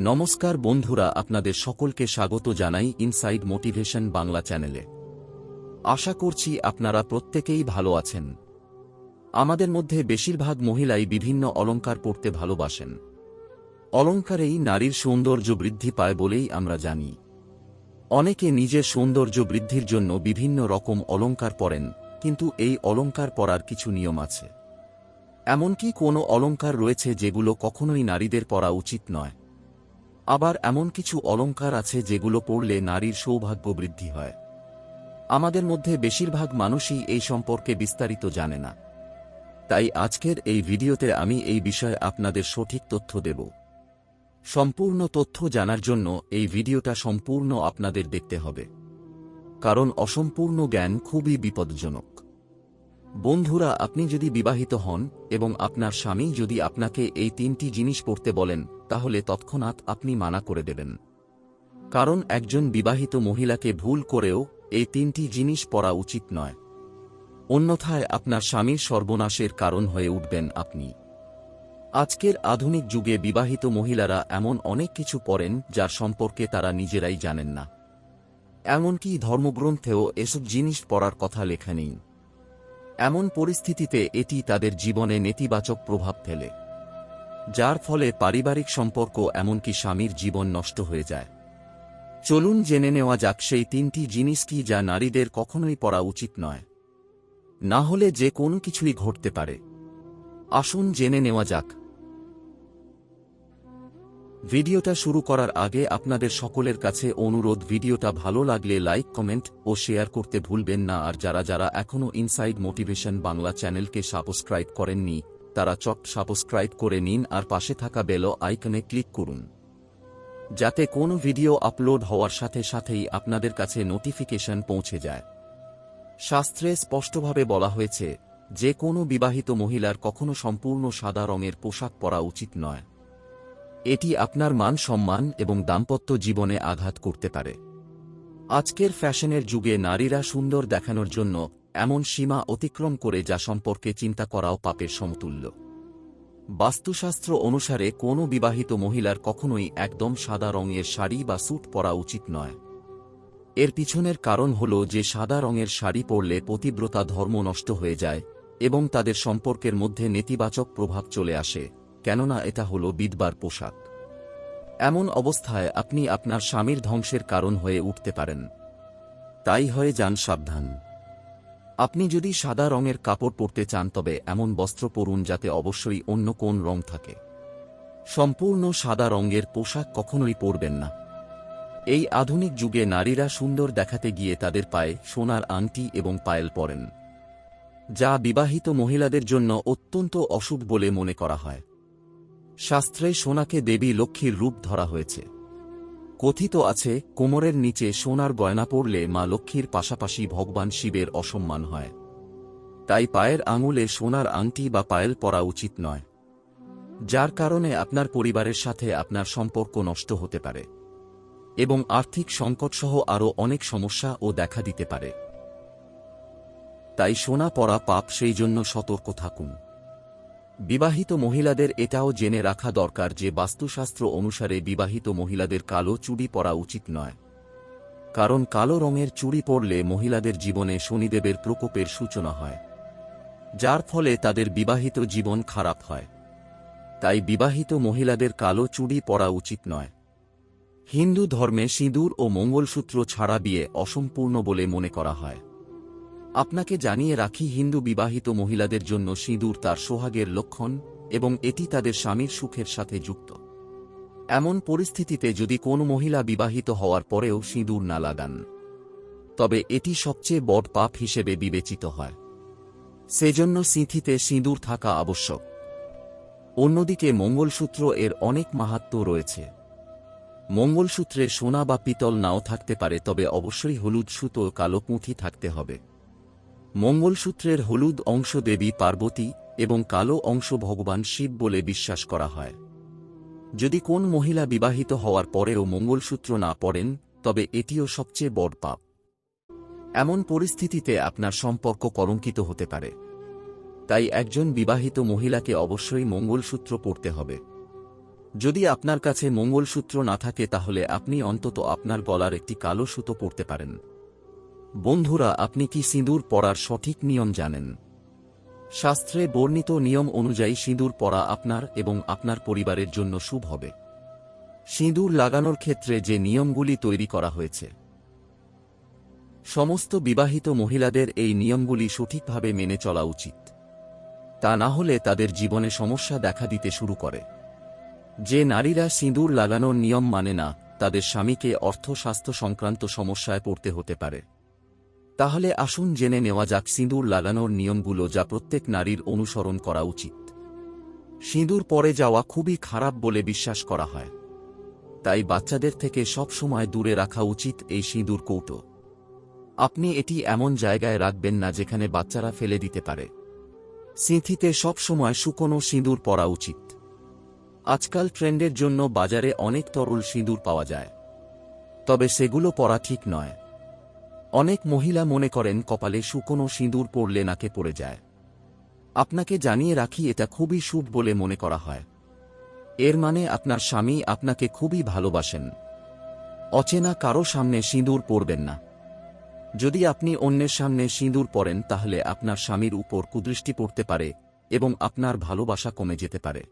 নমস্কার বন্ধুরা, আপনাদের সকলকে স্বাগত জানাই ইনসাইড মোটিভেশন বাংলা চ্যানেলে। আশা করছি আপনারা প্রত্যেকেই ভালো আছেন। আমাদের মধ্যে বেশিরভাগ মহিলাই বিভিন্ন অলংকার পড়তে ভালোবাসেন। অলংকারেই নারীর সৌন্দর্য বৃদ্ধি পায় বলেই আমরা জানি। অনেকে নিজের সৌন্দর্য বৃদ্ধির জন্য বিভিন্ন রকম অলংকার পরেন, কিন্তু এই অলংকার পরার কিছু নিয়ম আছে। এমনকি কোনো অলংকার রয়েছে যেগুলো কখনোই নারীদের পরা উচিত নয়। আবার এমন কিছু অলংকার আছে যেগুলো পড়লে নারীর সৌভাগ্য বৃদ্ধি হয়। আমাদের মধ্যে বেশিরভাগ মানুষই এই সম্পর্কে বিস্তারিত জানে না। তাই আজকের এই ভিডিওতে আমি এই বিষয়ে আপনাদের সঠিক তথ্য দেব। সম্পূর্ণ তথ্য জানার জন্য এই ভিডিওটা সম্পূর্ণ আপনাদের দেখতে হবে। কারণ অসম্পূর্ণ জ্ঞান খুবই বিপজ্জনক। বন্ধুরা, আপনি যদি বিবাহিত হন এবং আপনার স্বামী যদি আপনাকে এই তিনটি জিনিস পড়তে বলেন তাহলে তৎক্ষণাৎ আপনি মানা করে দেবেন। কারণ একজন বিবাহিত মহিলাকে ভুল করেও এই তিনটি জিনিস পড়া উচিত নয়। অন্যথায় আপনার স্বামীর সর্বনাশের কারণ হয়ে উঠবেন আপনি। আজকের আধুনিক যুগে বিবাহিত মহিলারা এমন অনেক কিছু পড়েন যার সম্পর্কে তারা নিজেরাই জানেন না। এমনকি ধর্মগ্রন্থেও এসব জিনিস পড়ার কথা লেখা নেই। এমন পরিস্থিতিতে এটি তাদের জীবনে নেতিবাচক প্রভাব ফেলে। যার ফলে পারিবারিক সম্পর্ক এমনকি স্বামীর জীবন নষ্ট হয়ে যায়। চলুন জেনে নেওয়া যাক সেই তিনটি জিনিস কি যা নারীদের কখনোই পড়া উচিত নয়। না হলে যে কোনো কিছুই ঘটতে পারে। আসুন জেনে নেওয়া যাক। ভিডিওটা শুরু করার আগে আপনাদের সকলের কাছে অনুরোধ, ভিডিওটা ভালো লাগলে লাইক, কমেন্ট ও শেয়ার করতে ভুলবেন না। আর যারা যারা এখনও ইনসাইড মোটিভেশন বাংলা চ্যানেলকে সাবস্ক্রাইব করেননি তারা চট সাবস্ক্রাইব করে নিন আর পাশে থাকা বেল আইকনে ক্লিক করুন। যাতে কোনো ভিডিও আপলোড হওয়ার সাথে সাথেই আপনাদের কাছে নোটিফিকেশন পৌঁছে যায়। শাস্ত্রে স্পষ্টভাবে বলা হয়েছে, যে কোনো বিবাহিত মহিলার কখনো সম্পূর্ণ সাদা রঙের পোশাক পরা উচিত নয়। এটি আপনার মান সম্মান এবং দাম্পত্য জীবনে আঘাত করতে পারে। আজকের ফ্যাশনের যুগে নারীরা সুন্দর দেখানোর জন্য এমন সীমা অতিক্রম করে যা সম্পর্কে চিন্তা করাও পাপের সমতুল্য। বাস্তুশাস্ত্র অনুসারে কোনো বিবাহিত মহিলার কখনোই একদম সাদা রঙের শাড়ি বা স্যুট পরা উচিত নয়। এর পিছনের কারণ হল যে সাদা রঙের শাড়ি পরলে পতিব্রতা ধর্ম নষ্ট হয়ে যায় এবং তাদের সম্পর্কের মধ্যে নেতিবাচক প্রভাব চলে আসে, কেননা এটা হল বিধবার পোশাক। এমন অবস্থায় আপনি আপনার স্বামীর ধ্বংসের কারণ হয়ে উঠতে পারেন। তাই হয়ে যান সাবধান। আপনি যদি সাদা রঙের কাপড় পরতে চান, তবে এমন বস্ত্র পরুন যাতে অবশ্যই অন্য কোন রং থাকে। সম্পূর্ণ সাদা রঙের পোশাক কখনোই পরবেন না। এই আধুনিক যুগে নারীরা সুন্দর দেখাতে গিয়ে তাদের পায়ে সোনার আংটি এবং পায়েল পরেন, যা বিবাহিত মহিলাদের জন্য অত্যন্ত অশুভ বলে মনে করা হয়। শাস্ত্রে সোনাকে দেবী লক্ষ্মীর রূপ ধরা হয়েছে। কথিত আছে, কোমরের নিচে সোনার গয়না পড়লে মা লক্ষ্মীর পাশাপাশি ভগবান শিবের অসম্মান হয়। তাই পায়ের আঙুলে সোনার আংটি বা পায়েল পরা উচিত নয়। যার কারণে আপনার পরিবারের সাথে আপনার সম্পর্ক নষ্ট হতে পারে। এবং আর্থিক সংকটসহ আরও অনেক সমস্যা ও দেখা দিতে পারে। তাই সোনা পরা পাপ, সেই জন্য সতর্ক থাকুন। বিবাহিত মহিলাদের এটাও জেনে রাখা দরকার যে বাস্তুশাস্ত্র অনুসারে বিবাহিত মহিলাদের কালো চুড়ি পরা উচিত নয়। কারণ কালো রঙের চুড়ি পরলে মহিলাদের জীবনে শনিদেবের প্রকোপের সূচনা হয়, যার ফলে তাদের বিবাহিত জীবন খারাপ হয়। তাই বিবাহিত মহিলাদের কালো চুড়ি পরা উচিত নয়। হিন্দু ধর্মে সিঁদুর ও মঙ্গলসূত্র ছাড়া বিয়ে অসম্পূর্ণ বলে মনে করা হয়। আপনাকে জানিয়ে রাখি, হিন্দু বিবাহিত মহিলাদের জন্য সিঁদুর তার সোহাগের লক্ষণ এবং এটি তাদের স্বামীর সুখের সাথে যুক্ত। এমন পরিস্থিতিতে যদি কোন মহিলা বিবাহিত হওয়ার পরেও সিঁদুর না লাগান, তবে এটি সবচেয়ে বড় পাপ হিসেবে বিবেচিত হয়। সেজন্য সিঁথিতে সিঁদুর থাকা আবশ্যক। অন্যদিকে মঙ্গলসূত্র এর অনেক মাহাত্ম রয়েছে। মঙ্গলসূত্রে সোনা বা পিতল নাও থাকতে পারে, তবে অবশ্যই হলুদ সুতো কালো পুঁথি থাকতে হবে। মঙ্গলসূত্রের হলুদ অংশ দেবী পার্বতী এবং কালো অংশ ভগবান শিব বলে বিশ্বাস করা হয়। যদি কোন মহিলা বিবাহিত হওয়ার পরেও মঙ্গলসূত্র না পড়েন, তবে এটিও সবচেয়ে বড় পাপ। এমন পরিস্থিতিতে আপনার সম্পর্ক কলঙ্কিত হতে পারে। তাই একজন বিবাহিত মহিলাকে অবশ্যই মঙ্গলসূত্র পড়তে হবে। যদি আপনার কাছে মঙ্গলসূত্র না থাকে, তাহলে আপনি অন্তত আপনার গলার একটি কালো সুতো পরতে পারেন। বন্ধুরা, আপনি কি সিঁদুর পরার সঠিক নিয়ম জানেন? শাস্ত্রে বর্ণিত নিয়ম অনুযায়ী সিঁদুর পরা আপনার এবং আপনার পরিবারের জন্য শুভ হবে। সিঁদুর লাগানোর ক্ষেত্রে যে নিয়মগুলি তৈরি করা হয়েছে। সমস্ত বিবাহিত মহিলাদের এই নিয়মগুলি সঠিকভাবে মেনে চলা উচিত। তা না হলে তাদের জীবনে সমস্যা দেখা দিতে শুরু করে। যে নারীরা সিঁদুর লাগানোর নিয়ম মানে না, তাদের স্বামীকে অর্থ স্বাস্থ্য সংক্রান্ত সমস্যায় পড়তে হতে পারে। তাহলে আসুন জেনে নেওয়া যাক সিঁদুর লাগানোর নিয়মগুলো যা প্রত্যেক নারীর অনুসরণ করা উচিত। সিঁদুর পরে যাওয়া খুবই খারাপ বলে বিশ্বাস করা হয়। তাই বাচ্চাদের থেকে সব সময় দূরে রাখা উচিত এই সিঁদুর কৌটো। আপনি এটি এমন জায়গায় রাখবেন না যেখানে বাচ্চারা ফেলে দিতে পারে। সিঁথিতে সব সময় শুকনো সিঁদুর পরা উচিত। আজকাল ট্রেন্ডের জন্য বাজারে অনেক তরল সিঁদুর পাওয়া যায়। তবে সেগুলো পরা ঠিক নয়। অনেক মহিলা মনে করেন কপালে শুকনো সিঁদুর পড়লে নাকে পড়ে যায়। আপনাকে জানিয়ে রাখি, এটা খুবই শুভ বলে মনে করা হয়। এর মানে আপনার স্বামী আপনাকে খুবই ভালোবাসেন। অচেনা কারও সামনে সিঁদুর পরবেন না। যদি আপনি অন্যের সামনে সিঁদুর পরেন, তাহলে আপনার স্বামীর উপর কুদৃষ্টি পড়তে পারে এবং আপনার ভালোবাসা কমে যেতে পারে।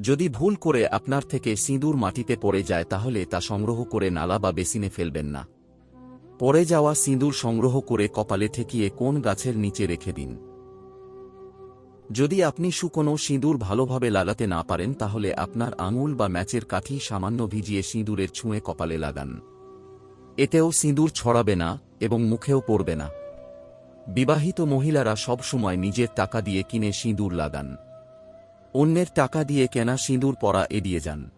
যদি ভুল করে আপনার থেকে সিঁদুর মাটিতে পড়ে যায়, তাহলে তা সংগ্রহ করে নালা বা বেসিনে ফেলবেন না। পড়ে যাওয়া সিঁদুর সংগ্রহ করে কপালে ঠেকিয়ে কোন গাছের নিচে রেখে দিন। যদি আপনি শুকনো সিঁদুর ভালোভাবে লাগাতে না পারেন, তাহলে আপনার আঙুল বা ম্যাচের কাঠি সামান্য ভিজিয়ে সিঁদুরের ছুঁয়ে কপালে লাগান। এতেও সিঁদুর ছড়াবে না এবং মুখেও পড়বে না। বিবাহিত মহিলারা সবসময় নিজের টাকা দিয়ে কিনে সিঁদুর লাগান। অন্যের টাকা দিয়ে কেনা সিঁদুর পরা এড়িয়ে যান।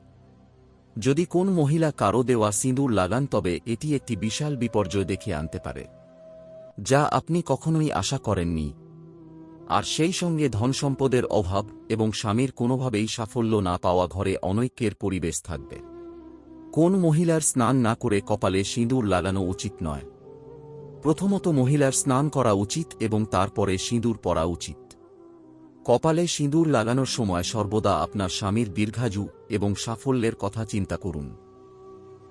যদি কোন মহিলা কারও দেওয়া সিঁদুর লাগান তবে এটি একটি বিশাল বিপর্যয় দেখে আনতে পারে। যা আপনি কখনোই আশা করেননি। আর সেই সঙ্গে ধনসম্পদের অভাব এবং স্বামীর কোনোভাবেই সাফল্য না পাওয়া ঘরে অনৈক্যের পরিবেশ থাকবে। কোন মহিলার স্নান না করে কপালে সিঁদুর লাগানো উচিত নয়। প্রথমত মহিলার স্নান করা উচিত এবং তারপরে সিঁদুর পরা উচিত। কপালে সিঁদুর লাগানোর সময় সর্বদা আপনার স্বামীর দীর্ঘাজু এবং সাফল্যের কথা চিন্তা করুন।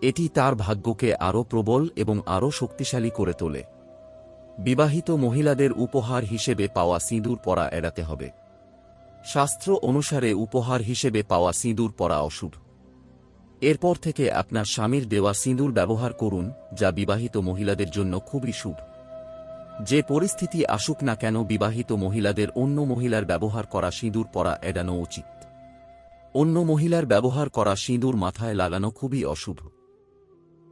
এটি তার ভাগ্যকে আরও প্রবল এবং আরও শক্তিশালী করে তোলে। বিবাহিত মহিলাদের উপহার হিসেবে পাওয়া সিঁদুর পরা এড়াতে হবে। শাস্ত্র অনুসারে উপহার হিসেবে পাওয়া সিঁদুর পরা অশুভ এরপর থেকে আপনার স্বামীর দেওয়া সিঁদুর ব্যবহার করুন, যা বিবাহিত মহিলাদের জন্য খুবই শুভ যে পরিস্থিতি আসুক না কেন বিবাহিত মহিলাদের অন্য মহিলার ব্যবহার করা সিঁদুর পরা এড়ানো উচিত। অন্য মহিলার ব্যবহার করা সিঁদুর মাথায় লাগানো খুবই অশুভ।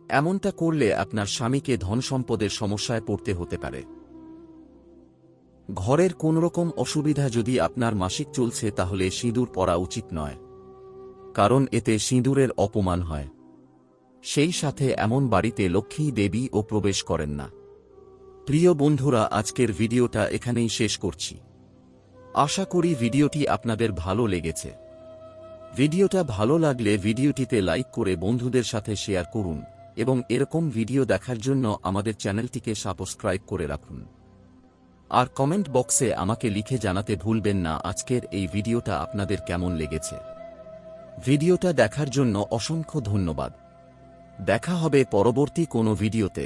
এমনটা করলে আপনার স্বামীকে ধন সম্পদের সমস্যায় পড়তে হতে পারে। ঘরের কোনরকম অসুবিধা যদি আপনার মাসিক চলছে তাহলে সিঁদুর পরা উচিত নয়। কারণ এতে সিঁদুরের অপমান হয়। সেই সাথে এমন বাড়িতে লক্ষ্মী দেবী ও প্রবেশ করেন না। প্রিয় বন্ধুরা, আজকের ভিডিওটা এখানেই শেষ করছি। আশা করি ভিডিওটি আপনাদের ভালো লেগেছে। ভিডিওটা ভালো লাগলে ভিডিওটিতে লাইক করে বন্ধুদের সাথে শেয়ার করুন এবং এরকম ভিডিও দেখার জন্য আমাদের চ্যানেলটিকে সাবস্ক্রাইব করে রাখুন। আর কমেন্ট বক্সে আমাকে লিখে জানাতে ভুলবেন না আজকের এই ভিডিওটা আপনাদের কেমন লেগেছে। ভিডিওটা দেখার জন্য অসংখ্য ধন্যবাদ। দেখা হবে পরবর্তী কোনো ভিডিওতে।